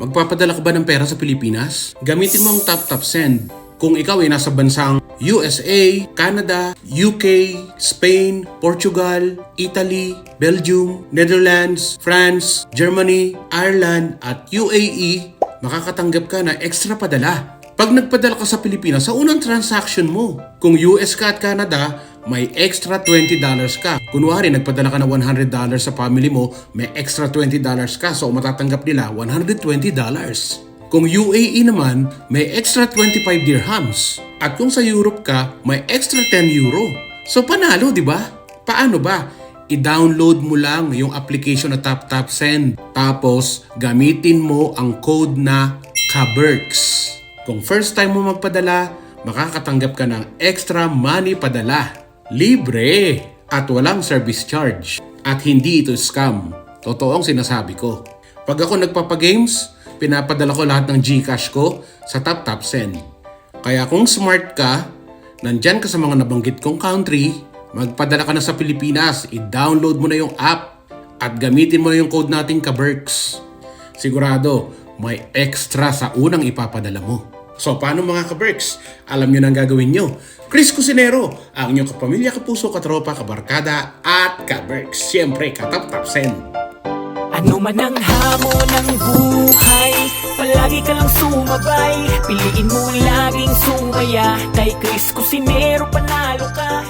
Magpapadala ka ba ng pera sa Pilipinas? Gamitin mo ang TapTap Send. Kung ikaw ay nasa bansang USA, Canada, UK, Spain, Portugal, Italy, Belgium, Netherlands, France, Germany, Ireland at UAE, makakatanggap ka na extra padala. Pag nagpadala ka sa Pilipinas sa unang transaction mo, kung US ka at Canada, may extra $20 ka. Kunwari, nagpadala ka ng $100 sa family mo, may extra $20 ka. So, matatanggap nila $120. Kung UAE naman, may extra 25 dirhams. At kung sa Europe ka, may extra 10 euro. So, panalo, di ba? Paano ba? I-download mo lang yung application na TapTapSend. Tapos, gamitin mo ang code na KABERKS. Kung first time mo magpadala, makakatanggap ka ng extra money padala. Libre! At walang service charge. At hindi ito scam. Totoo ang sinasabi ko. Pag ako nagpapagames, pinapadala ko lahat ng Gcash ko sa TapTapSend. Kaya kung smart ka, nandyan ka sa mga nabanggit kong country, magpadala ka na sa Pilipinas, i-download mo na yung app at gamitin mo na yung code nating KABERKS. Sigurado, may extra sa unang ipapadala mo. So paano mga kaberks? Alam nyo na ang gagawin nyo. Chris Cusinero, ang inyong kapamilya, kapuso, katropa, kabarkada, at kaberks. Siyempre, katap-tapsen. Ano man ang hamon ng buhay Palagi ka lang sumabay Piliin mo laging sumaya Kay Chris Cusinero panalo ka